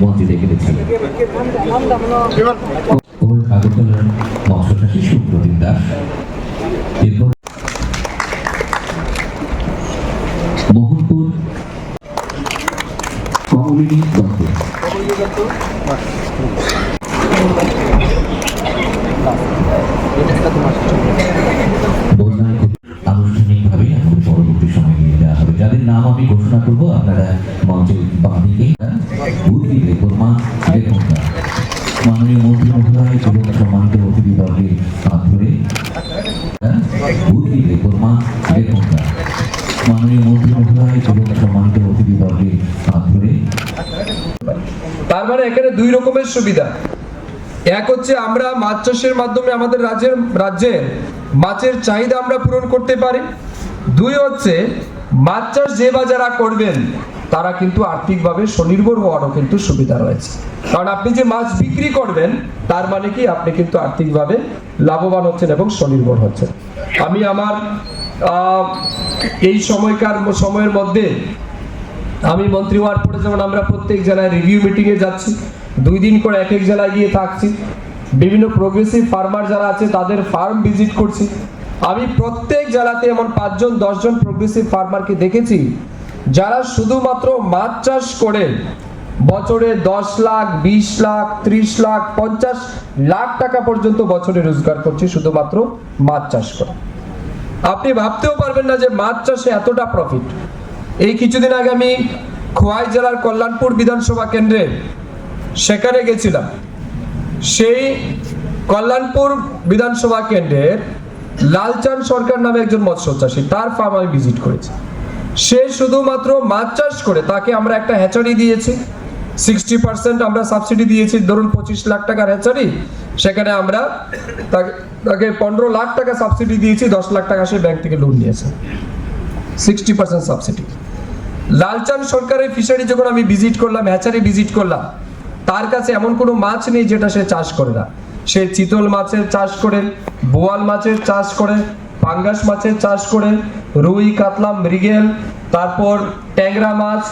মঞ্চে দিচ্ছি ওর আগরতলার সুপ্রদীপ দাস? মোহনপুর মাননীয় মন্ত্রী মহোদয় এবং সম্মানিত অতিথিবর্গের হাত ধরে এখানে দুই রকমের সুবিধা। এক হচ্ছে আমরা মাছ চাষের মাধ্যমে আমাদের রাজ্যের রাজ্যের মাছের চাহিদা আমরা পূরণ করতে পারি। দুই হচ্ছে মাছ চাষ যে বা যারা করবেন তারা কিন্তু আর্থিকভাবে স্বনির্ভর হওয়ারও কিন্তু সুবিধা রয়েছে। কারণ আপনি যে মাছ বিক্রি করবেন, তার মানে কি আপনি কিন্তু আর্থিকভাবে লাভবান হচ্ছেন এবং স্বনির্ভর হচ্ছেন। আমি আমার এই সময়কার সময়ের মধ্যে আমি মন্ত্রী হওয়ার পরে যেমন আমরা প্রত্যেক জেলায় রিভিউ মিটিং এ যাচ্ছি, দুই দিন করে এক এক জেলায় গিয়ে থাকছি। বিভিন্ন প্রোগ্রেসিভ ফার্মার যারা আছে, তাদের ফার্ম ভিজিট করছি। আমি প্রত্যেক জেলাতে এমন পাঁচজন, দশজন প্রোগ্রেসিভ ফার্মারকে দেখেছি যারা শুধুমাত্র মাছ চাষ করে, বছরে দশ লাখ, বিশ লাখ, ত্রিশ লাখ, পঞ্চাশ লাখ টাকা পর্যন্ত বছরে রোজগার করছে শুধুমাত্র মাছ চাষ করে। আপনি ভাবতেও পারবেন না যে মাছ চাষে এতটা প্রফিট এই কিছুদিন আগে আমি খোয়াই জেলার কল্যাণপুর বিধানসভা কেন্দ্রে সেখানে গেছিলাম। সেই কল্যাণপুর বিধানসভা কেন্দ্রের লালচাঁদ সরকার নামে একজন মৎস্য চাষী, তার ফার্ম আমি ভিজিট করেছি। সে শুধুমাত্র মাছ চাষ করে, তাকে আমরা একটা হ্যাচারি দিয়েছি। সিক্সটি পার্সেন্ট আমরা সাবসিডি দিয়েছি, ধরুন পঁচিশ লাখ টাকার হ্যাচারি সেখানে আমরা তাকে- পনেরো লাখ টাকা সাবসিডি দিয়েছি, দশ লাখ টাকা সে ব্যাংক থেকে লোন নিয়েছে। সিক্সটি পার্সেন্ট সাবসিডি লালচাঁদ সরকারের ফিশারি যখন আমি ভিজিট করলাম হ্যাচারি ভিজিট করলাম, তার কাছে এমন কোনো মাছ নেই যেটা সে চাষ করে না। সে চিতল মাছের চাষ করে, বোয়াল মাছের চাষ করে পাঙ্গাস মাছের চাষ করে রুই, কাতলা, মৃগেল, তারপর ট্যাংরা মাছ,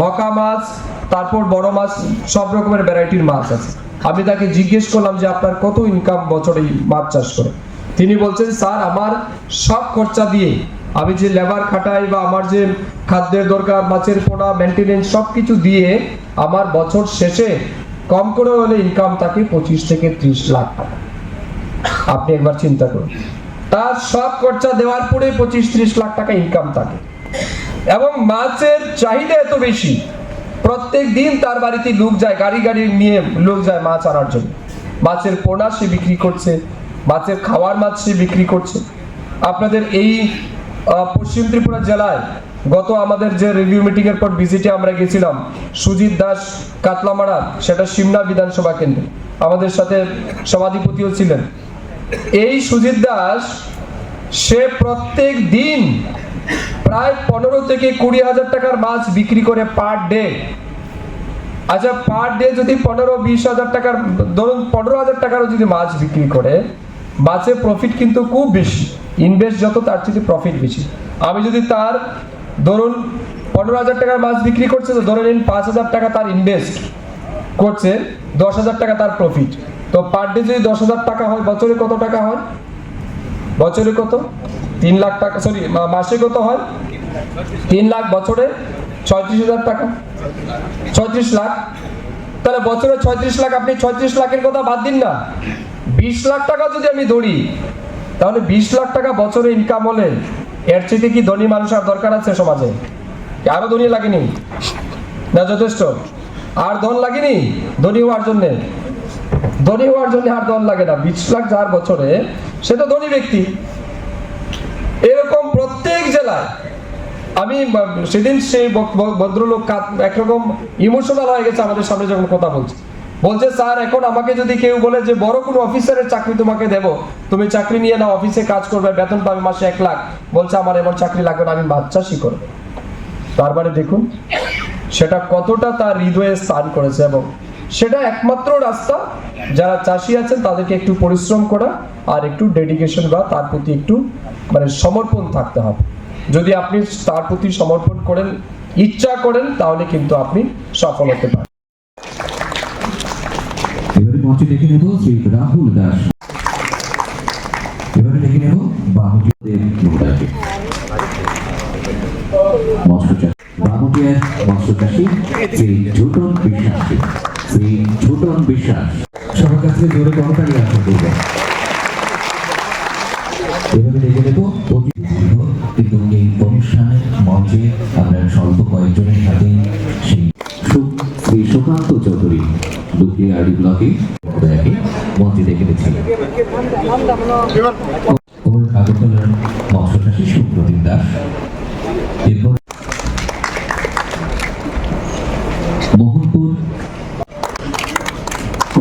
মকা মাছ, তারপর বড় মাছ, সব রকমের ভ্যারাইটির মাছ আছে। আমি তাকে জিজ্ঞেস করলাম যে আপনার কত ইনকাম বছরে মাছ চাষ করে? তিনি বলছেন, স্যার, আমার সব খরচা দিয়ে আমি যে লেবার খাটাই বা আমার যে খাদ্যের দরকার, মাছের পোনা মেনটেনেন্স সব কিছু দিয়ে আমার বছর শেষে কম করে হলে ইনকাম থাকে পঁচিশ থেকে ত্রিশ লাখ টাকা। আপনি একবার চিন্তা করুন। তার সব খরচা দেওয়ার পরে পঁচিশ, ত্রিশ লাখ টাকা ইনকাম থাকে। এবং মাছের চাহিদা এত বেশি, প্রত্যেক দিন তার বাড়িতে লোক যায়, গাড়ি গাড়ি নিয়ে লোক যায় মাছ আনার জন্য। মাছের পোনা সে বিক্রি করছে, মাছের খাওয়ার মাছ সে বিক্রি করছে। আপনাদের এই পশ্চিম ত্রিপুরা জেলায় গত আমাদের যে রিভিউ মিটিং এর পর ভিজিটে আমরা গেছিলাম, সুজিত দাস কাতলামারা, সেটা সিমনা বিধানসভা কেন্দ্রে। আমাদের সাথে সভাধিপতিও ছিলেন। এই সুজিত দাস, সে প্রত্যেক দিন প্রায় পনেরো থেকে কুড়ি হাজার টাকার মাছ বিক্রি করে পার ডে। আচ্ছা পার ডে যদি পনেরো, বিশ হাজার টাকার, ধরুন পনেরো হাজার টাকারও যদি মাছ বিক্রি করে, মাছের প্রফিট কিন্তু খুব বেশি। ইনভেস্ট যত তার থেকে প্রফিট বেশি। আমি যদি তার, ধরুন পনেরো হাজার টাকার মাছ বিক্রি করছে, তো ধরে নিন পাঁচ হাজার টাকা তার ইনভেস্ট করছে, দশ হাজার টাকা তার প্রফিট তো পার ডে যদি দশ হাজার টাকা হয়, বছরে কত টাকা হয়? বছরে কত? তিন লাখ টাকা সরি মাসে কত হয়? তিন লাখ, বছরে ছয়ত্রিশ হাজার টাকা। ছয়ত্রিশ লাখ। তাহলে বছরে ছয়ত্রিশ লাখ, আপনি ছয়ত্রিশ লাখের কথা বাদ দিন না। বিশ লাখ টাকা যদি আমি ধরি, তাহলে বিশ লাখ টাকা বছরে ইনকাম হলে এর চেয়ে কি ধনী মানুষ আর দরকার আছে সমাজে? আরও ধনী লাগেনি? না যথেষ্ট? আর ধন লাগেনি? ধনী হওয়ার জন্যে? ধনী হওয়ার জন্য আর ধন লাগে না। বিশ লাখ যার বছরে, সে তো ধনী ব্যক্তি। এরকম প্রত্যেক জেলায়, আমি সেদিন সেই ভদ্রলোক একরকম ইমোশনাল হয়ে গেছে আমাদের সামনে যখন কথা বলছে। বলছে, স্যার, এখন আমাকে যদি কেউ বলে যে, বড় কোনো অফিসারের চাকরি তোমাকে দেব, তুমি চাকরি নিয়ে নাও, অফিসে কাজ করবে, বেতন পাবে মাসে এক লাখ। বলছে, আমার এমন চাকরি লাগবে না, আমি চাষই করব। তারপরে দেখুন, সেটা কতটা তার হৃদয়ে স্থান করেছে এবং সেটা একমাত্র রাস্তা। যারা চাষি আছেন, তাদেরকে একটু পরিশ্রম করা আর একটু ডেডিকেশন বা তার প্রতি একটু মানে সমর্পণ থাকতে হবে। যদি আপনি তার প্রতি সমর্পণ করেন, ইচ্ছা করেন, তাহলে কিন্তু আপনি সফল হতে পারেন। এবারে মঞ্চে দেখে নেব শ্রী রাহুল দাস। এবারে দেখে নেব বাহুজিদের মহোদয়কে মৎস্য চাষী বাহুটিয়ার মৎস্য চাষী শ্রী ঝুটন বিশ্বাস। শ্রী ঝুটন বিশ্বাস। কাছে জোরে কর্মকারী আশা করবেন এভাবে দেখে দীর্ঘ, কিন্তু এই অনুষ্ঠানের মঞ্চে আমরা স্বল্প কয়েকজনের সাথে সেই শ্রী সুকান্ত চৌধুরী দুটি আড়ি ব্লকে মঞ্চে দেখে ওর আগরতলার মৎস্যচাষী সুপ্রদীপ দাস। এরপর